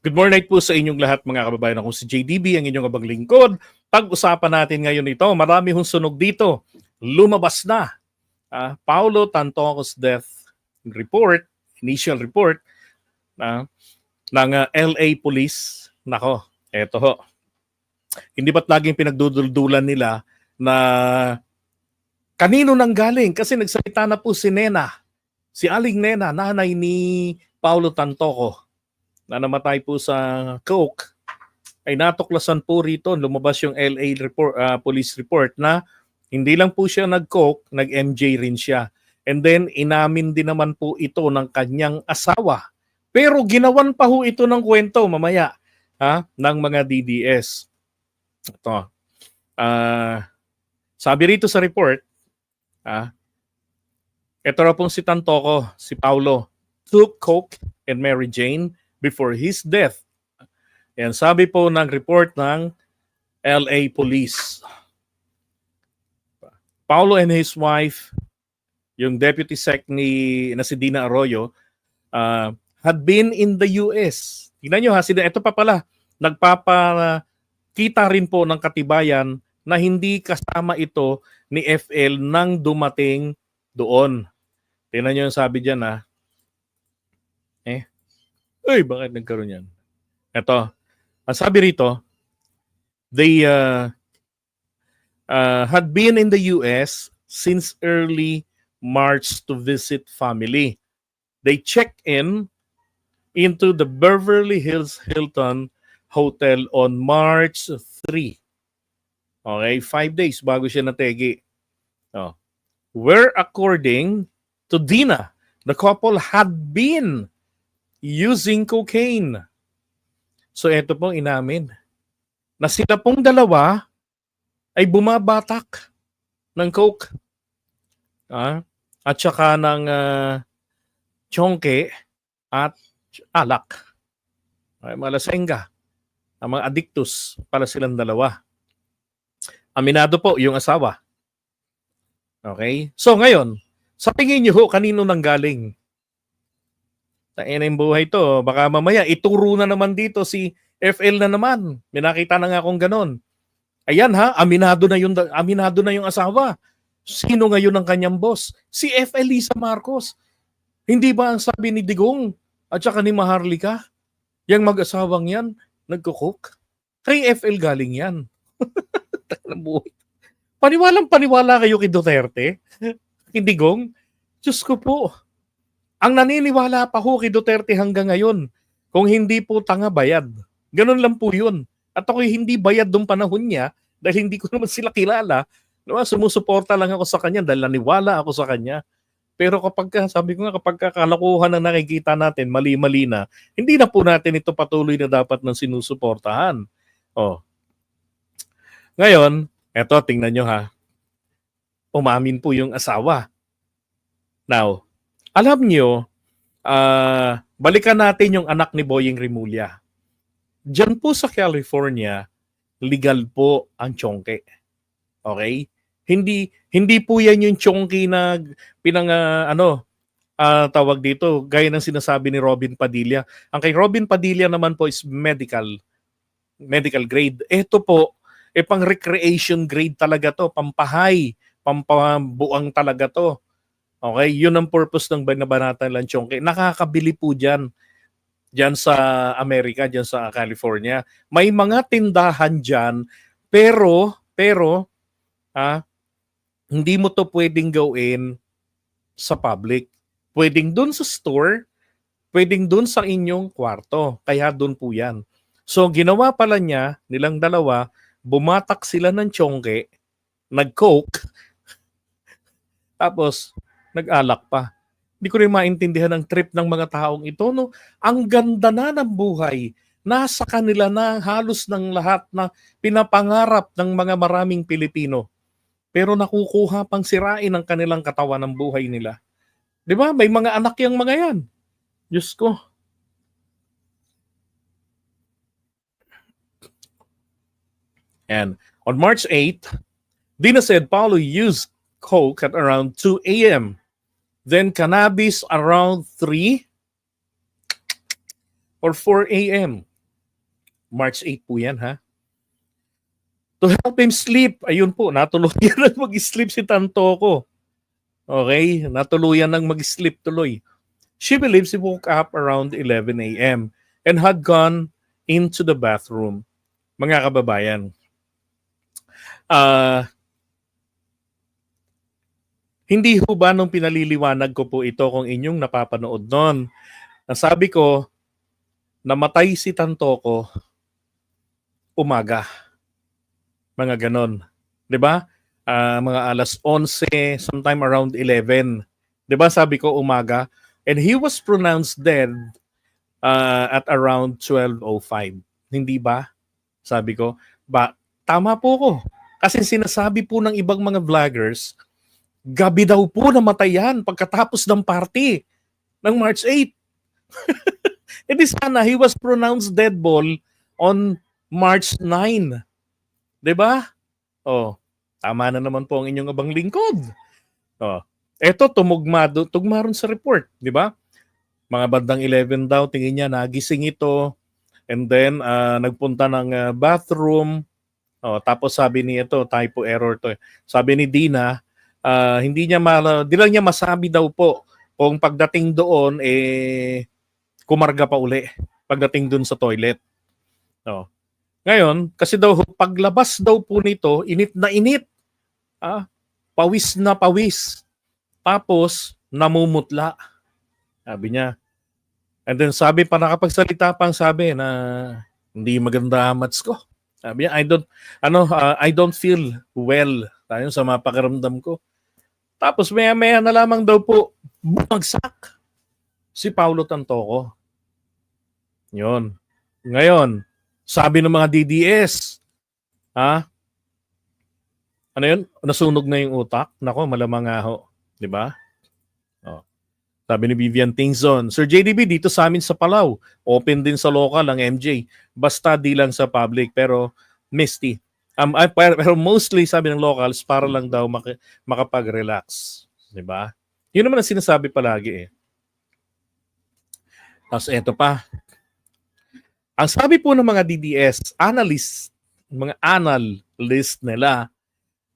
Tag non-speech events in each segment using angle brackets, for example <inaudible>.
Good morning po sa inyong lahat mga kababayan. Ako si JDB, ang inyong abang lingkod. Pag-usapan natin ngayon ito, marami hong sunog dito. Lumabas na. Ah, Paulo Tantocos death report, initial report na ng ah, LA Police. Nako, eto ho. Hindi ba't laging pinagduduldulan nila na kanino nang galing? Kasi nagsalita na po si Nena. Si Aling Nena, nanay ni Paulo Tantoco na namatay po sa coke ay natuklasan po rito lumabas yung LA report ah, police report na hindi lang po siya nag-coke, nag-MJ rin siya. And then inamin din naman po ito ng kanyang asawa. Pero ginawan pa ho ito ng kwento mamaya ha ng mga DDS. Ito. Ah, sabi rito sa report, ah, ito raw pong si Tantoco, si Paulo, took coke and Mary Jane before his death. Yan, sabi po ng report ng LA Police. Paulo and his wife, yung deputy sec ni na si Dina Arroyo, uh, had been in the US. Tingnan nyo ha, sila, ito pa pala, nagpapakita rin po ng katibayan na hindi kasama ito ni FL nang dumating doon. Tingnan nyo yung sabi dyan ha. Uy, bakit nagkaroon yan? Ito. Ang sabi rito, they uh, uh, had been in the US since early March to visit family. They checked in into the Beverly Hills Hilton Hotel on March 3. Okay, five days bago siya nategi. Oh. Where according to Dina, the couple had been using cocaine. So eto pong inamin na sila pong dalawa ay bumabatak ng coke ah, at saka ng uh, chonke at alak. Ay, malasenga. Ang mga addictus para silang dalawa. Aminado po yung asawa. Okay? So ngayon, sa tingin niyo ho, kanino nang galing Tain yung buhay to. Baka mamaya ituro na naman dito si FL na naman. May nakita na nga akong ganon. Ayan ha, aminado na yung aminado na yung asawa. Sino ngayon ang kanyang boss? Si FL Lisa Marcos. Hindi ba ang sabi ni Digong at saka ni Maharlika? Yang mag-asawang yan, nagkukok? Kay FL galing yan. <laughs> Paniwalang paniwala kayo kay Duterte? <laughs> Kay Digong? Diyos ko po. Ang naniniwala pa ho kay Duterte hanggang ngayon, kung hindi po tanga bayad. Ganun lang po yun. At ako hindi bayad doon panahon niya dahil hindi ko naman sila kilala. No, sumusuporta lang ako sa kanya dahil naniwala ako sa kanya. Pero kapag ka, sabi ko nga, kapag kalakuhan ang nakikita natin, mali-mali na, hindi na po natin ito patuloy na dapat ng sinusuportahan. Oh. Ngayon, eto, tingnan nyo ha. Umamin po yung asawa. Now, alam nyo, uh, balikan natin yung anak ni Boying Rimulya. Diyan po sa California, legal po ang chongke. Okay? Hindi hindi po yan yung chongke na pinang uh, ano uh, tawag dito gaya ng sinasabi ni Robin Padilla. Ang kay Robin Padilla naman po is medical medical grade. Ito po eh pang recreation grade talaga to, pampahay, pampabuang talaga to. Okay, yun ang purpose ng binabanatan lanchong. Nakakabili po dyan, dyan sa Amerika, dyan sa California. May mga tindahan dyan, pero, pero, ah, hindi mo to pwedeng gawin sa public. Pwedeng dun sa store, pwedeng dun sa inyong kwarto. Kaya dun po yan. So, ginawa pala niya, nilang dalawa, bumatak sila ng chongke, nag-coke, <laughs> tapos nag-alak pa. Hindi ko rin maintindihan ang trip ng mga taong ito. No? Ang ganda na ng buhay. Nasa kanila na halos ng lahat na pinapangarap ng mga maraming Pilipino. Pero nakukuha pang sirain ang kanilang katawan ng buhay nila. Di ba? May mga anak yung mga yan. Diyos ko. And on March 8, Dina said Paulo used coke at around 2 a.m. Then cannabis around 3 or 4 a.m. March 8 po yan, ha? To help him sleep, ayun po, natuluyan <laughs> ng mag-sleep si Tantoko. Okay? Natuluyan ng mag-sleep tuloy. She believes he woke up around 11 a.m. and had gone into the bathroom. Mga kababayan, ah hindi ho ba nung pinaliliwanag ko po ito kung inyong napapanood noon, nasabi ko, namatay si Tantoko umaga. Mga ganon. ba? Ah, mga alas 11, sometime around 11. 'Di ba sabi ko umaga? And he was pronounced dead uh, at around 12.05. Hindi ba? Sabi ko, ba, tama po ko. Kasi sinasabi po ng ibang mga vloggers, gabi daw po namatay yan pagkatapos ng party ng March 8. <laughs> E di sana, he was pronounced dead ball on March 9. 'Di ba? Oh, tama na naman po ang inyong abang lingkod. Oh, eto tumugma do, tugma ron sa report, 'di ba? Mga bandang 11 daw tingin niya nagising ito and then ah, nagpunta ng ah, bathroom. Oh, tapos sabi niya ito, typo error to. eh. Sabi ni Dina, ah, hindi niya ma, di lang niya masabi daw po kung pagdating doon eh kumarga pa uli pagdating doon sa toilet. Oh. Ngayon, kasi daw paglabas daw po nito, init na init. Ah, pawis na pawis. Tapos namumutla. Sabi niya. And then sabi pa nakapagsalita pang sabi na hindi maganda ang mats ko. Sabi niya, I don't ano, ah, I don't feel well. Tayo sa mga pakiramdam ko. Tapos maya-maya na lamang daw po bumagsak si Paulo Tantoco. Yun. Ngayon, sabi ng mga DDS, ha? Ano yun? Nasunog na yung utak? Nako, malamang nga ho. Di ba? Oh. Sabi ni Vivian Tingzon, Sir JDB, dito sa amin sa Palau, open din sa local ang MJ. Basta di lang sa public, pero misty. Um, ay, pero, mostly, sabi ng locals, para lang daw maki, makapag-relax. Di ba? Yun naman ang sinasabi palagi eh. Tapos eto pa, ang sabi po ng mga DDS, analyst, mga analyst nila,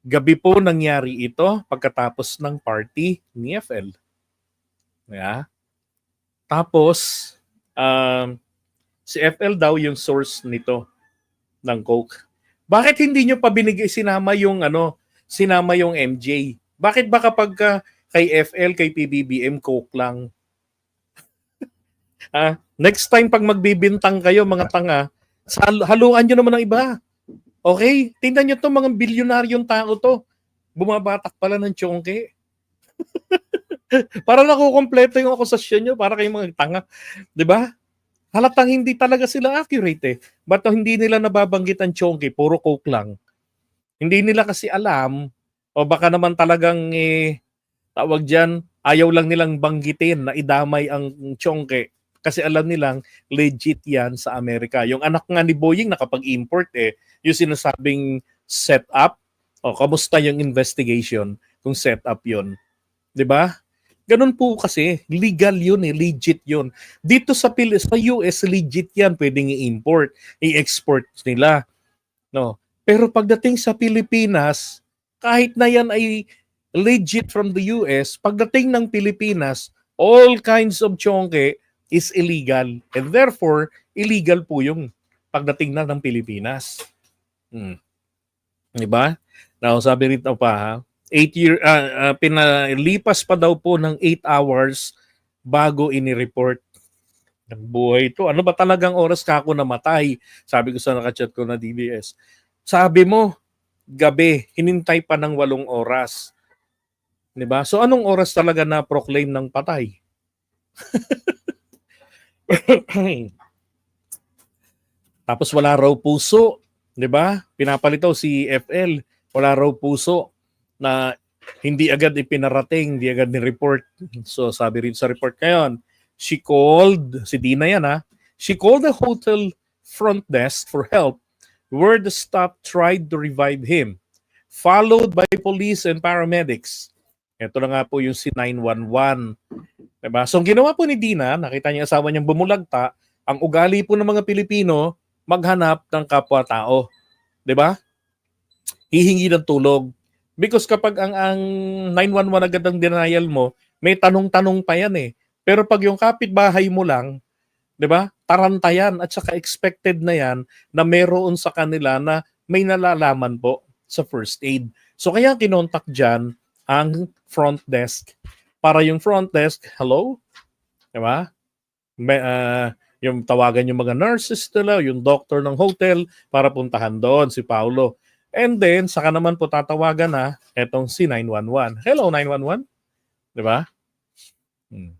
gabi po nangyari ito pagkatapos ng party ni FL. Yeah. Tapos, um, si FL daw yung source nito ng Coke. Bakit hindi nyo pa binigay, sinama yung ano, sinama yung MJ? Bakit ba kapag ka kay FL, kay PBBM, Coke lang? <laughs> ah, Next time pag magbibintang kayo mga tanga, haluan nyo naman ng iba. Okay? Tingnan nyo to mga bilyonaryong tao to. Bumabatak pala ng tsongke. <laughs> para nakukompleto yung akusasyon nyo para kayong mga tanga. ba? Halatang hindi talaga sila accurate eh. Ba't hindi nila nababanggit ang tsongke? Puro coke lang. Hindi nila kasi alam o baka naman talagang eh, tawag dyan, ayaw lang nilang banggitin na idamay ang tsongke kasi alam nilang legit yan sa Amerika. Yung anak nga ni Boeing nakapag-import eh, yung sinasabing setup, o kamusta yung investigation kung setup yon 'Di ba? Ganun po kasi, legal yun eh, legit yun. Dito sa, Pil- sa US, legit yan, pwedeng i-import, i-export nila. No? Pero pagdating sa Pilipinas, kahit na yan ay legit from the US, pagdating ng Pilipinas, all kinds of chonke, is illegal and therefore illegal po yung pagdating na ng Pilipinas. Hmm. 'Di ba? Now, sabi rito pa ha, 8 year uh, uh, pinalipas pa daw po ng 8 hours bago ini-report ng buhay ito. Ano ba talagang oras ka ako namatay? Sabi ko sa nakachat ko na DBS. Sabi mo, gabi, hinintay pa ng walong oras. 'Di ba? So anong oras talaga na proclaim ng patay? <laughs> Tapos wala raw puso, 'di ba? Pinapalitaw si FL, wala raw puso na hindi agad ipinarating, hindi agad ni-report. So sabi rin sa report ngayon, she called, si Dina yan ha, she called the hotel front desk for help where the staff tried to revive him, followed by police and paramedics. Ito na nga po yung si 911. Diba? So, ang ginawa po ni Dina, nakita niya asawa niyang bumulagta, ang ugali po ng mga Pilipino, maghanap ng kapwa-tao. ba? Hihingi ng tulog. Because kapag ang, ang 911 agad ang denial mo, may tanong-tanong pa yan eh. Pero pag yung kapitbahay mo lang, 'di ba? Taranta yan at saka expected na yan na meron sa kanila na may nalalaman po sa first aid. So kaya kinontak dyan ang front desk para yung front desk, hello? 'Di ba? May, ah, yung tawagan yung mga nurses nila, yung doctor ng hotel para puntahan doon si Paulo. And then, saka naman po tatawagan na etong si 911. Hello, 911? Di ba? Hmm.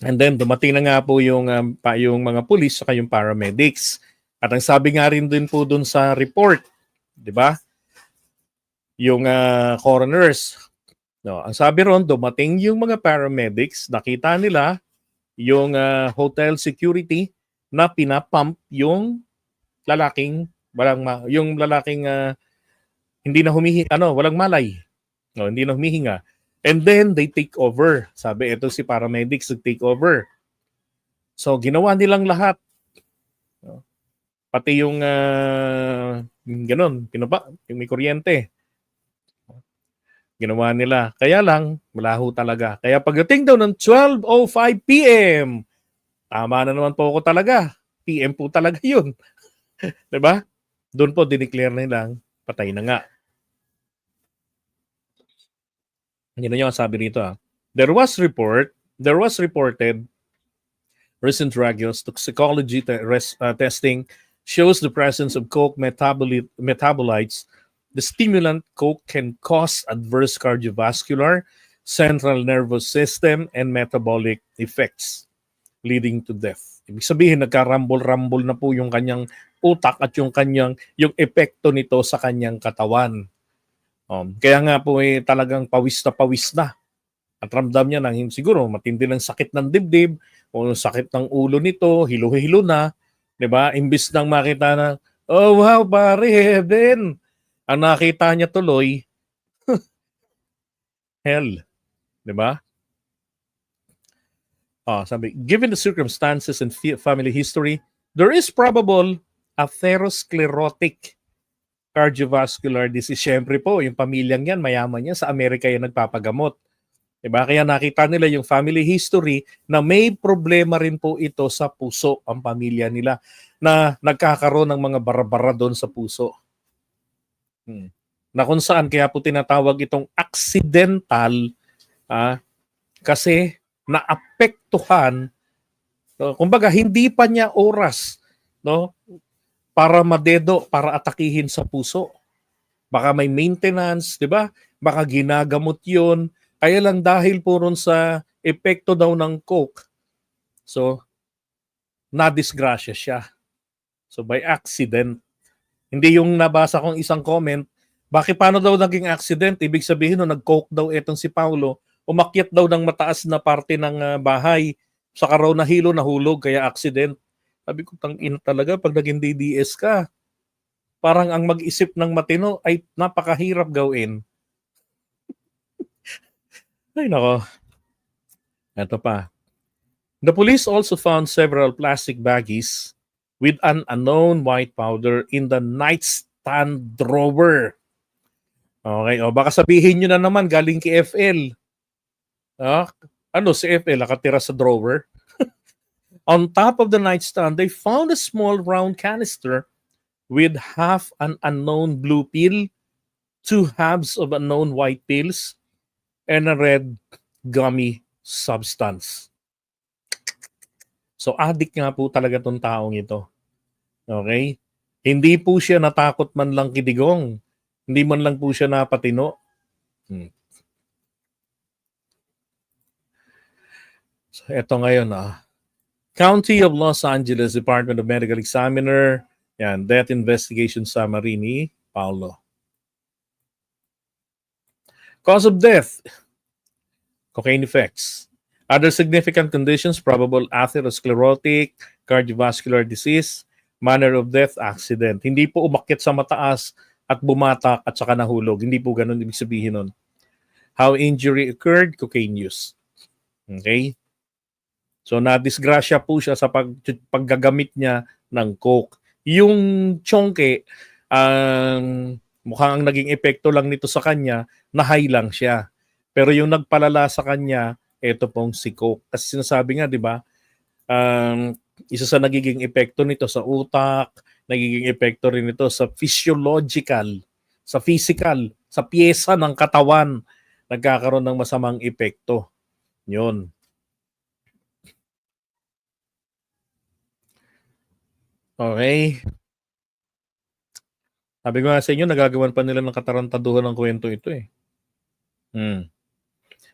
And then, dumating na nga po yung, um, pa, yung mga police saka yung paramedics. At ang sabi nga rin din po dun sa report, di ba? Yung ah, coroners. No, ang sabi ron, dumating yung mga paramedics, nakita nila yung ah, hotel security na pinapump yung lalaking walang ma- yung lalaking ah, hindi na humihi ano walang malay. No hindi na humihinga. And then they take over. Sabi ito si paramedics nag take over. So ginawa nilang lahat. No? pati yung yung ganun pinaba yung may kuryente. Ginawa nila. Kaya lang malaho talaga. Kaya pagdating daw ng 12:05 PM tama na naman po ako talaga. PM po talaga <laughs> yun. 'di ba doon po dineclare nilang patay na nga. Yun yung sabi rito ah. There was report, there was reported recent use toxicology te- res- uh, testing shows the presence of coke metaboli- metabolites. The stimulant coke can cause adverse cardiovascular, central nervous system, and metabolic effects leading to death. Ibig sabihin, nagkarambol-rambol na po yung kanyang utak at yung kanyang yung epekto nito sa kanyang katawan. Um, kaya nga po eh, talagang pawis na pawis na. At ramdam niya ng siguro matindi ng sakit ng dibdib o sakit ng ulo nito, hilo-hilo na, 'di ba? Imbis nang makita na, oh wow, pare, heaven. Ang nakita niya tuloy <laughs> hell, 'di ba? Ah, sabi, given the circumstances and family history, there is probable atherosclerotic cardiovascular disease. Siyempre po, yung pamilyang yan, mayaman yan, sa Amerika yan nagpapagamot. Diba? Kaya nakita nila yung family history na may problema rin po ito sa puso ang pamilya nila na nagkakaroon ng mga barabara doon sa puso. Hmm. Na kung saan kaya po tinatawag itong accidental ah, kasi naapektuhan no? kumbaga hindi pa niya oras no para madedo, para atakihin sa puso. Baka may maintenance, 'di ba? Baka ginagamot 'yon. Kaya lang dahil po ron sa epekto daw ng coke. So na-disgrasya siya. So by accident. Hindi yung nabasa kong isang comment, bakit paano daw naging accident? Ibig sabihin no, nag-coke daw etong si Paulo, umakyat daw ng mataas na parte ng ah, bahay, saka raw nahilo, nahulog, kaya accident. Sabi ko, tang ina talaga pag naging DDS ka. Parang ang mag-isip ng matino ay napakahirap gawin. <laughs> ay nako. Ito pa. The police also found several plastic baggies with an unknown white powder in the nightstand drawer. Okay, o baka sabihin nyo na naman galing kay FL. Ah, ano si FL nakatira sa drawer? <laughs> On top of the nightstand, they found a small round canister with half an unknown blue pill, two halves of unknown white pills, and a red gummy substance. So addict nga po talaga tong taong ito. Okay? Hindi po siya natakot man lang kidigong. Hindi man lang po siya napatino. Hmm. Eto ngayon ah. County of Los Angeles Department of Medical Examiner, yan, death investigation summary ni Paulo. Cause of death, cocaine effects. Other significant conditions, probable atherosclerotic, cardiovascular disease, manner of death, accident. Hindi po umakyat sa mataas at bumatak at saka nahulog. Hindi po ganun ibig sabihin nun. How injury occurred, cocaine use. Okay? So na-disgrasya po siya sa pag, paggagamit niya ng coke. Yung chonke, ang mukhang ang naging epekto lang nito sa kanya, na high lang siya. Pero yung nagpalala sa kanya, ito pong si Coke. Kasi sinasabi nga, di ba, um, isa sa nagiging epekto nito sa utak, nagiging epekto rin ito sa physiological, sa physical, sa pyesa ng katawan, nagkakaroon ng masamang epekto. Yun. Okay. Sabi ko nga sa inyo, nagagawan pa nila ng katarantaduhan ng kwento ito eh. Hmm.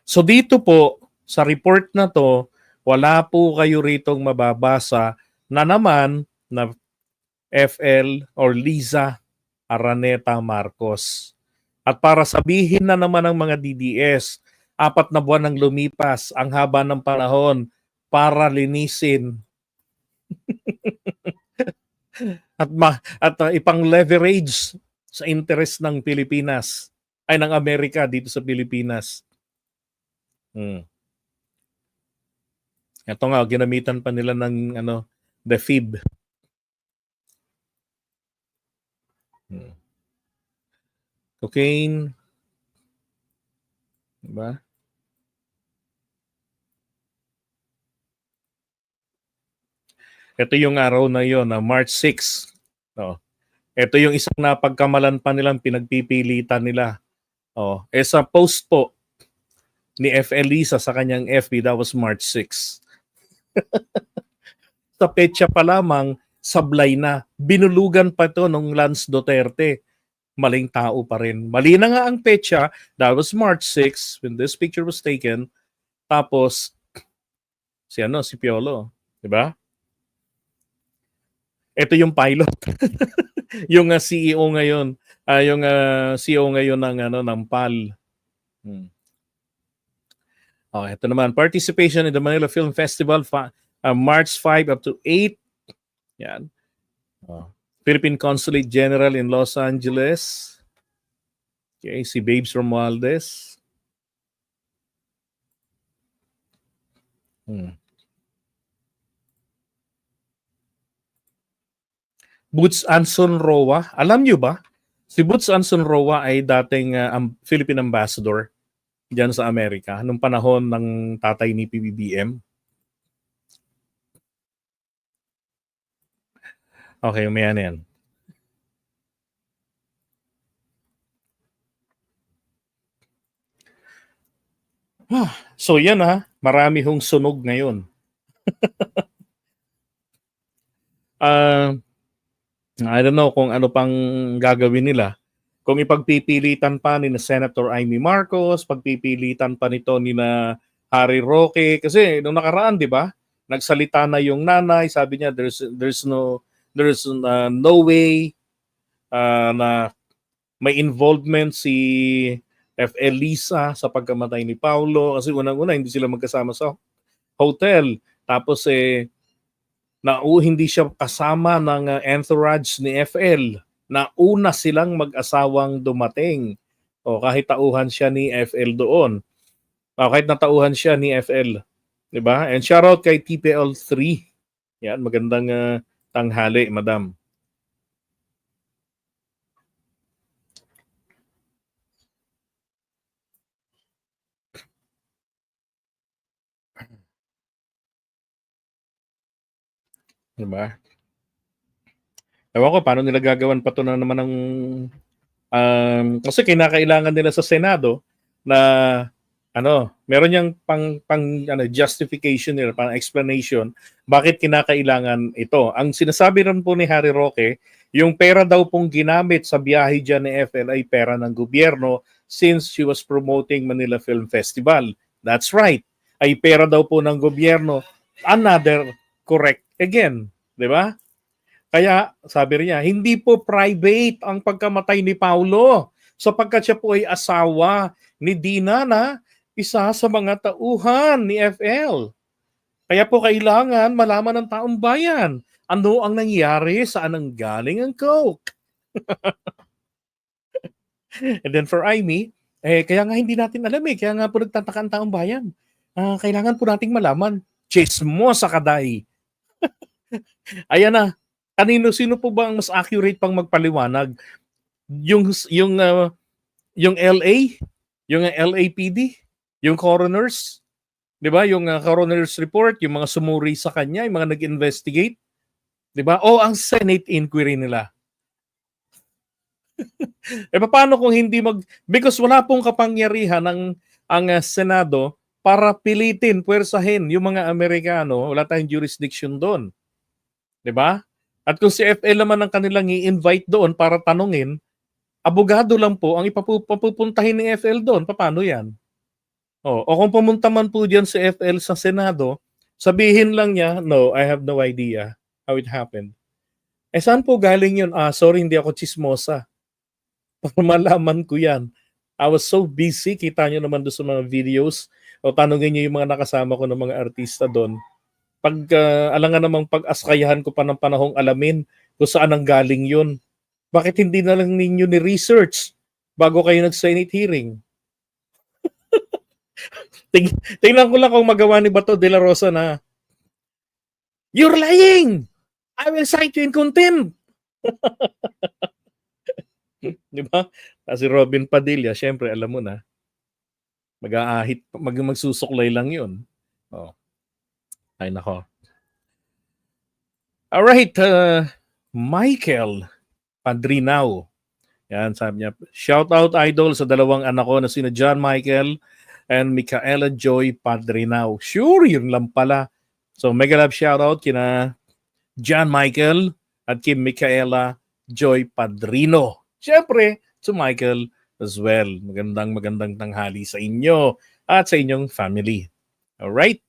So dito po, sa report na to, wala po kayo ritong mababasa na naman na FL or Liza Araneta Marcos. At para sabihin na naman ng mga DDS, apat na buwan nang lumipas, ang haba ng panahon para linisin at ma- at uh, ipang leverage sa interest ng Pilipinas ay ng Amerika dito sa Pilipinas. Hmm. Ito nga ginamitan pa nila ng ano the FIB. Hmm. Cocaine. Diba? Ito yung araw na yon na March 6. No. Ito yung isang napagkamalan pa nilang pinagpipilitan nila. Oh, eh sa post po ni FL Lisa sa kanyang FB, that was March 6. <laughs> sa petsa pa lamang, sablay na. Binulugan pa to nung Lance Duterte. Maling tao pa rin. Mali na nga ang petsa, that was March 6 when this picture was taken. Tapos, si ano, si Piolo. Di ba? Ito yung pilot. <laughs> yung uh, CEO ngayon, uh, yung uh, CEO ngayon ng ano ng PAL. Hmm. Oh, ito naman participation in the Manila Film Festival uh, March 5 up to 8. Yan. Oh. Philippine Consulate General in Los Angeles. Okay, si Babes Romualdez. Hmm. Boots Anson Roa. Alam nyo ba? Si Boots Anson Roa ay dating uh, um, Philippine Ambassador diyan sa Amerika nung panahon ng tatay ni PBBM. Okay, umaya na yan. So yan ha, marami hong sunog ngayon. uh, <laughs> I don't know kung ano pang gagawin nila. Kung ipagpipilitan pa ni na Senator Amy Marcos, pagpipilitan pa nito ni na Harry Roque kasi nung nakaraan, 'di ba? Nagsalita na yung nanay, sabi niya there's there's no there's uh, no way uh, na may involvement si FL Lisa sa pagkamatay ni Paulo kasi unang-una hindi sila magkasama sa hotel. Tapos eh na uh, hindi siya kasama ng uh, entourage ni FL na una silang mag-asawang dumating o kahit tauhan siya ni FL doon. O kahit natauhan siya ni FL. 'Di ba? And shout out kay TPL3. Yan, magandang uh, tanghali, madam. Diba? Ewan ko, paano nila gagawan pa to na naman ng... Um, kasi kinakailangan nila sa Senado na ano, meron yang pang pang ano justification nila, pang explanation bakit kinakailangan ito. Ang sinasabi rin po ni Harry Roque, yung pera daw pong ginamit sa biyahe diyan ni FL ay pera ng gobyerno since she was promoting Manila Film Festival. That's right. Ay pera daw po ng gobyerno. Another correct again, 'di ba? Kaya sabi niya, hindi po private ang pagkamatay ni Paulo sapagkat siya po ay asawa ni Dina na isa sa mga tauhan ni FL. Kaya po kailangan malaman ng taong bayan ano ang nangyari, saan ang galing ang coke. <laughs> And then for Amy, eh, kaya nga hindi natin alam eh, kaya nga po nagtataka ang taong bayan. Uh, kailangan po nating malaman. Chismo sa kaday. <laughs> Ayan na, kanino sino po ba ang mas accurate pang magpaliwanag? Yung yung uh, yung LA, yung uh, LAPD, yung coroners, 'di ba? Yung uh, coroner's report, yung mga sumuri sa kanya, yung mga nag-investigate, 'di ba? O ang Senate inquiry nila. <laughs> eh paano kung hindi mag because wala pong kapangyarihan ng ang uh, Senado para pilitin, puwersahin yung mga Amerikano, wala tayong jurisdiction doon. 'Di ba? At kung si FL naman ang kanilang i-invite doon para tanungin, abogado lang po ang ipapupuntahin ng FL doon. Paano 'yan? O, o kung pumunta man po diyan si FL sa Senado, sabihin lang niya, "No, I have no idea how it happened." Eh saan po galing 'yun? Ah, sorry, hindi ako chismosa. <laughs> Para malaman ko 'yan. I was so busy, kita nyo naman doon sa mga videos, o tanungin nyo yung mga nakasama ko ng mga artista doon. Pag uh, alangan namang pag-askayahan ko pa ng panahong alamin kung saan ang galing yun. Bakit hindi na lang ninyo ni-research bago kayo nag-Senate hearing? <laughs> Ting tingnan ko lang kung magawa ni Bato de la Rosa na You're lying! I will cite you in contempt! <laughs> Di ba? Kasi Robin Padilla, syempre, alam mo na, mag-aahit, mag magsusuklay lang yun. Oh. Ay, nako. Alright, uh, Michael Padrinao. Yan, sabi niya, shout out idol sa dalawang anak ko na sina John Michael and Micaela Joy Padrinao. Sure, yun lang pala. So, mega love shout out kina John Michael at kay Micaela Joy Padrino. Siyempre, to Michael as well. Magandang magandang tanghali sa inyo at sa inyong family. Alright?